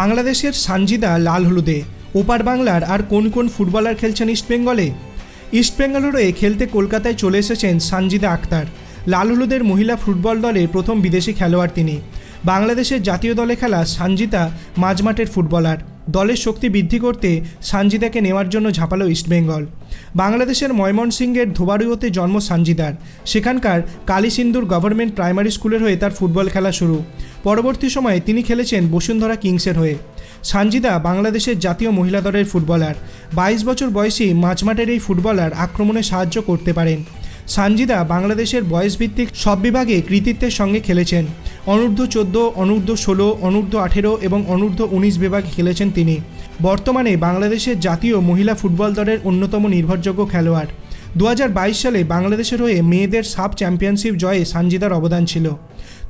বাংলাদেশের সানজিদা লাল হলুদে, ওপার বাংলার আর কোন কোন ফুটবলার খেলছেন ইস্টবেঙ্গলে ইস্টবেঙ্গলের হয়ে খেলতে কলকাতায় চলে এসেছেন সানজিদা আক্তার। লাল হলুদের মহিলা ফুটবল দলের প্রথম বিদেশি খেলোয়াড় তিনি। বাংলাদেশের জাতীয় দলে খেলা সানজিদা মাঝমাঠের ফুটবলার। দলের শক্তি বৃদ্ধি করতে সানজিদাকে নেওয়ার জন্য ঝাঁপালো ইস্টবেঙ্গল বাংলাদেশের ময়মনসিংহের ধোবাড়ুয়োতে জন্ম সানজিদার। সেখানকার কালীসিন্দুর গভর্নমেন্ট প্রাইমারি স্কুলের হয়ে তার ফুটবল খেলা শুরু। পরবর্তী সময়ে তিনি খেলেছেন বসুন্ধরা কিংসের হয়ে। সানজিদা বাংলাদেশের জাতীয় মহিলা দলের ফুটবলার। বাইশ বছর বয়সী মাঝমাঠের এই ফুটবলার আক্রমণে সাহায্য করতে পারেন। সানজিদা বাংলাদেশের বয়সভিত্তিক সব বিভাগে কৃতিত্বের সঙ্গে খেলেছেন। অনূর্ধ্ব চোদ্দ, অনূর্ধ্ব ষোলো, অনূর্ধ্ব আঠেরো এবং অনূর্ধ্ব উনিশ বিভাগে খেলেছেন তিনি। বর্তমানে বাংলাদেশের জাতীয় মহিলা ফুটবল দলের অন্যতম নির্ভরযোগ্য খেলোয়াড়। দু হাজার বাইশ সালে বাংলাদেশের হয়ে মেয়েদের সাব চ্যাম্পিয়নশিপ জয়ে সানজিদার অবদান ছিল।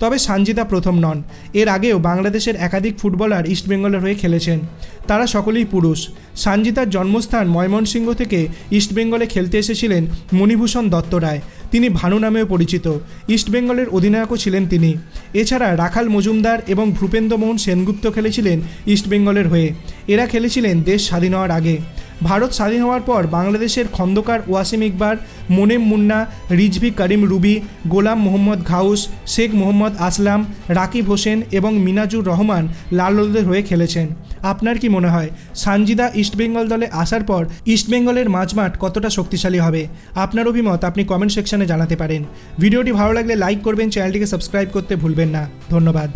তবে সানজিদা প্রথম নন। এর আগেও বাংলাদেশের একাধিক ফুটবলার ইস্টবেঙ্গলের হয়ে খেলেছেন। তারা সকলেই পুরুষ। সানজিদার জন্মস্থান ময়মনসিংহ থেকে ইস্টবেঙ্গলে খেলতে এসেছিলেন মণিভূষণ দত্ত রায়। তিনি ভানু নামেও পরিচিত। ইস্টবেঙ্গলের অধিনায়কও ছিলেন তিনি। এছাড়া রাখাল মজুমদার এবং ভূপেন্দ্রমোহন সেনগুপ্ত খেলেছিলেন ইস্টবেঙ্গলের হয়ে। এরা খেলেছিলেন দেশ স্বাধীন হওয়ার আগে। ভারত স্বাধীন হওয়ার পর বাংলাদেশের খন্দকার ওয়াসিম ইকবার মোনেম মুন্না, রিজভি করিম রুবি, গোলাম মোহাম্মদ ঘাউস, শেখ মোহাম্মদ আসলাম, রাকিব হোসেন এবং মিনাজুর রহমান লাল হয়ে খেলেছেন। আপনার কি মনে হয়, সানজিদা ইস্টবেঙ্গল দলে আসার পর ইস্টবেঙ্গলের মাঝমাঠ কতটা শক্তিশালী হবে? আপনার অভিমত আপনি কমেন্ট সেকশনে জানাতে পারেন। ভিডিওটি ভালো লাগলে লাইক করবেন, চ্যানেলটিকে সাবস্ক্রাইব করতে ভুলবেন না। ধন্যবাদ।